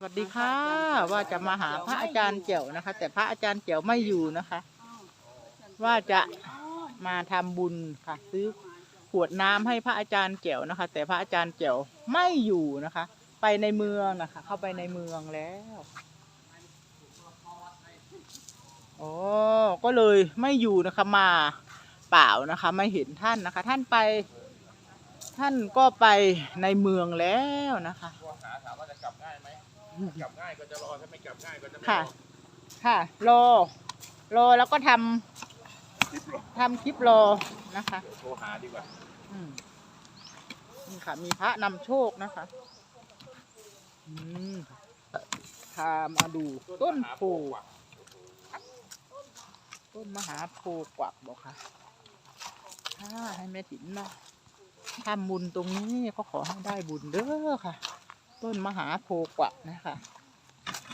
สวัสดีค่ะ ว่าจะมาหาพระอาจารย์เจียวนะคะ แต่พระอาจารย์เจียวไม่อยู่นะคะ ว่าจะมาทำบุญค่ะ ซื้อขวดน้ำให้พระอาจารย์เจียวนะคะ แต่พระอาจารย์เจียวไม่อยู่นะคะ ไปในเมืองนะคะ เข้าไปในเมืองแล้วโอ้ก็เลยไม่อยู่นะคะมาเปล่านะคะ ไม่เห็นท่านนะคะ ท่านไป ท่านก็ไปในเมืองแล้วนะคะ ก็หาถามว่าจะกลับง่ายไหมกลับง่ายก็จะรอถ้าไม่กลับง่ายก็จะไม่รค่ะอค่ะ รอ รอแล้วก็ทำรีบรอทำคลิปรอนะคะ เดี๋ยวโทรหาดีกว่าอืมนี่ค่ะ มีพระนำโชคนะคะ อืมพามาดูต้นโพหาต้นมหาโพกวักบอกค่ะถ้าให้แม่ถิ่นมาทำบุญตรงนี้ก็ขอให้ได้บุญเด้อค่ะ ต้นมหาโพกวักนะคะ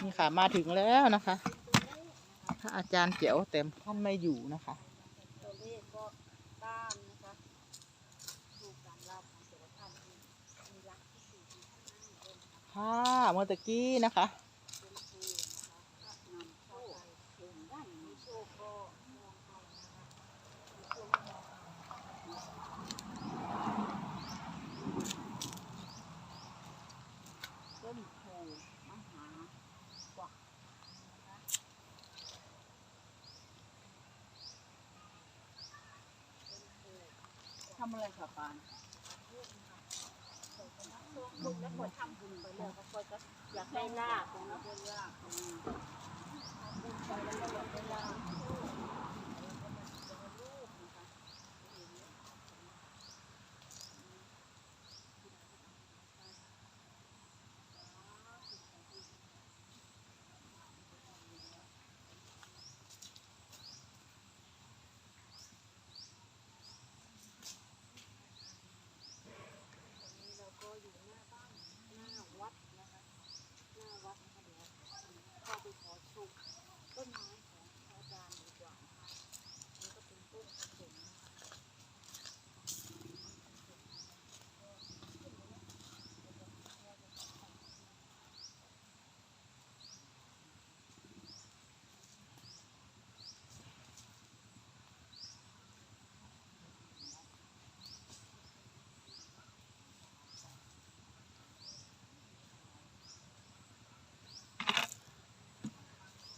นี่ค่ะมาถึงแล้วนะคะพระอาจารย์เจ๋วแต่ท่านไม่อยู่นะคะตัวเลขก็ตามนะคะดูการเล่าของแต่ละท่านที่มีรักที่สี่ที่ห้าเดินทางค่ะเมื่อตะกี้นะคะ เป็นครูนะคะพระนำเข้าไปถึงด้านมีโชคก็มองเอานะคะมีโชคก็มองต้นโพมหากวักนะคะทำอะไรกับปานบุญแล้วคนทำบุญไปเลยก็คนก็อยากได้ลาบนะได้ลาบอืมบุญไปแล้วก็อยากได้ลาบนี่เราก็อยู่หน้าบ้านหน้าวัดนะคะหน้าวัดนะคะเดี๋ยวเข้าไปขอชมต้นไม้ของพระอาจารย์ดีกว่านะคะนี่ก็เป็นต้นกระถิ่นนะคะ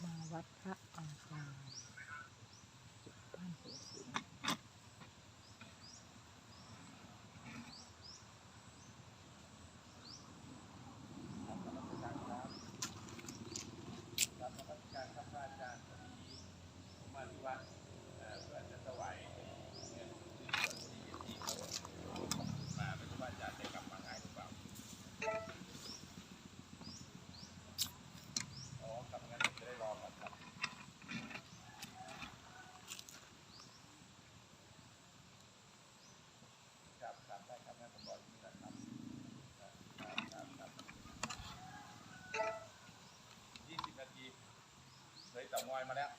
มาวัด พระอาจารย์จุดบ้านหัวสิง เลยเต่างอยมาแล้ว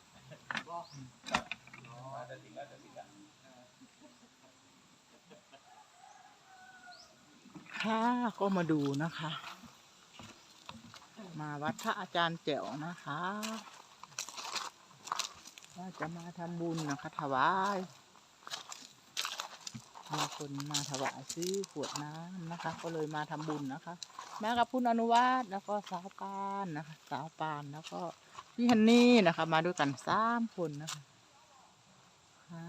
จะติดแล้วจะติดแล้วค่ะก็มาดูนะคะ มาวัดพระอาจารย์แจ๋วนะคะว่าจะมาทำบุญนะคะ ถวายมีคนมาถวายซื้อขวดน้ำนะคะ ก็เลยมาทำบุญนะคะ มากับคุณอนุวัฒน์แล้วก็สาวปานนะคะ สาวปานแล้วก็ พี่ฮันนี่นะคะ มาด้วยกันสามคนนะคะค่ะ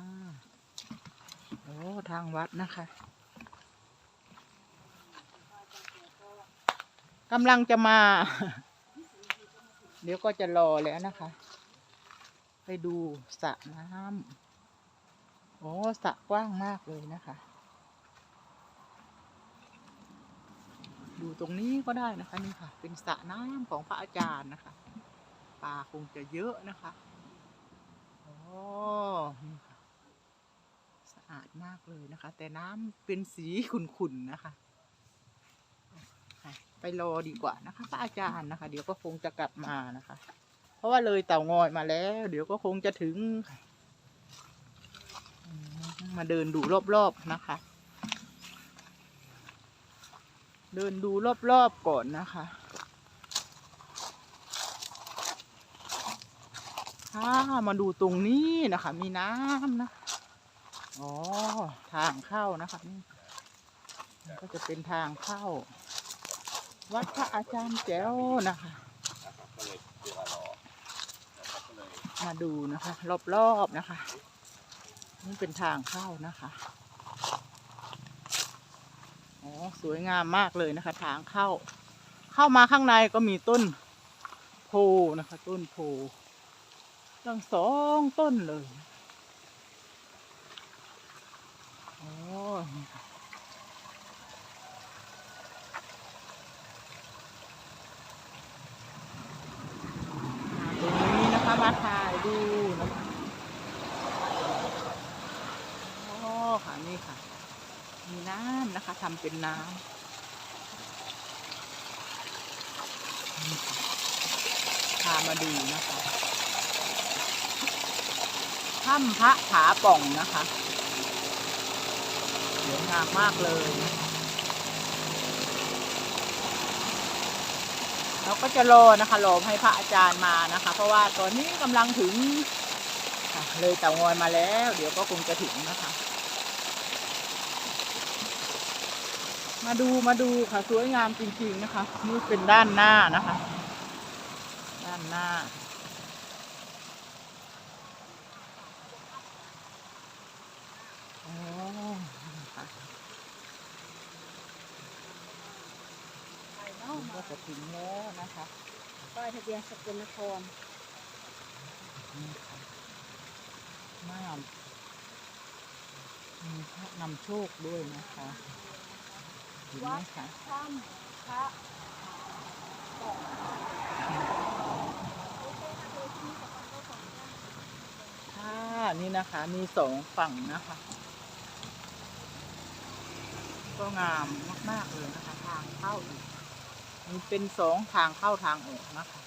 โอ้ทางวัดนะคะกำลังจะมา เดี๋ยวก็จะรอแล้วนะคะ ไปดูสระน้ำโอ้สระกว้างมากเลยนะคะ ดูตรงนี้ก็ได้นะคะนี่ค่ะ เป็นสระน้ำของพระอาจารย์นะคะ ปลาคงจะเยอะนะคะโอ้สะอาดมากเลยนะคะ แต่น้ำเป็นสีขุ่นๆนะคะไปรอดีกว่านะคะพระอาจารย์นะคะ เดี๋ยวก็คงจะกลับมานะคะ เพราะว่าเลยเต่างอยมาแล้ว เดี๋ยวก็คงจะถึง มาเดินดูรอบๆนะคะ เดินดูรอบๆก่อนนะคะ ถ้ามาดูตรงนี้นะคะ มีน้ำนะ อ๋อ ทางเข้านะคะนี่ก็จะเป็นทางเข้า วัดพระอาจารย์แจ้วนะคะ มาดูนะคะ รอบๆนะคะ นี่เป็นทางเข้านะคะอ๋อสวยงามมากเลยนะคะ ทางเข้า เข้ามาข้างในก็มีต้นโพนะคะ ต้นโพ ตั้งสองต้นเลยอ๋อนี่ค่ะมาตรงนี้นะคะมาถ่ายดูนะคะอ๋อค่ะนี่ค่ะ มีน้ำนะคะทำเป็นน้ำนี่ค่ะพามาดูนะคะ ถ้ำพระผาป่องนะคะสวยงามมากเลย เราก็จะรอนะคะรอให้พระอาจารย์มานะคะ เพราะว่าตอนนี้กำลังถึงเลยเต่างอยมาแล้ว เดี๋ยวก็คงจะถึงนะคะ มาดูมาดูค่ะสวยงามจริงๆนะคะ นี่เป็นด้านหน้านะคะ ด้านหน้า อ๋อค่ะ ไปเนาะ ก็จะถึงแล้วนะคะป้ายทะเบียนสกลนครนี่ค่ะน้ำมีพระนำโชคด้วยนะคะเห็นไหมคะถ้ำพระค่ะนี่นะคะมีสองฝั่งนะคะ ก็งามมาก ๆ เลยนะคะ ทางเข้าอีก มีเป็นสองทางเข้าทางออกนะคะ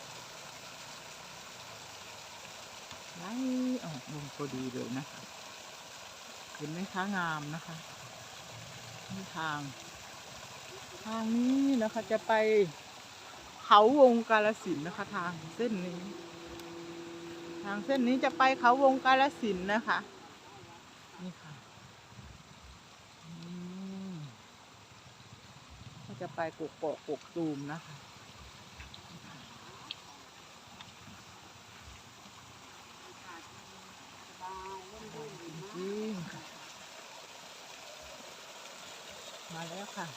ไล่ออกลงพอดีเลยนะคะ เห็นไหมคะงามนะคะนี่ทาง ทางนี้นะคะจะไปเขาวงกาลสินนะคะทางเส้นนี้ ทางเส้นนี้จะไปเขาวงกาลสินนะคะ นี่ค่ะอืมก็ จะไปกกอกกกตูมนะคะสบายร่มากจริงค่ะมาแล้วค่ะ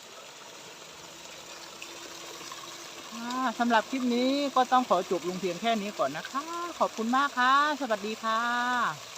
ค่ะสำหรับคลิปนี้ก็ต้องขอจบลงเพียงแค่นี้ก่อนนะคะ ขอบคุณมากค่ะ สวัสดีค่ะ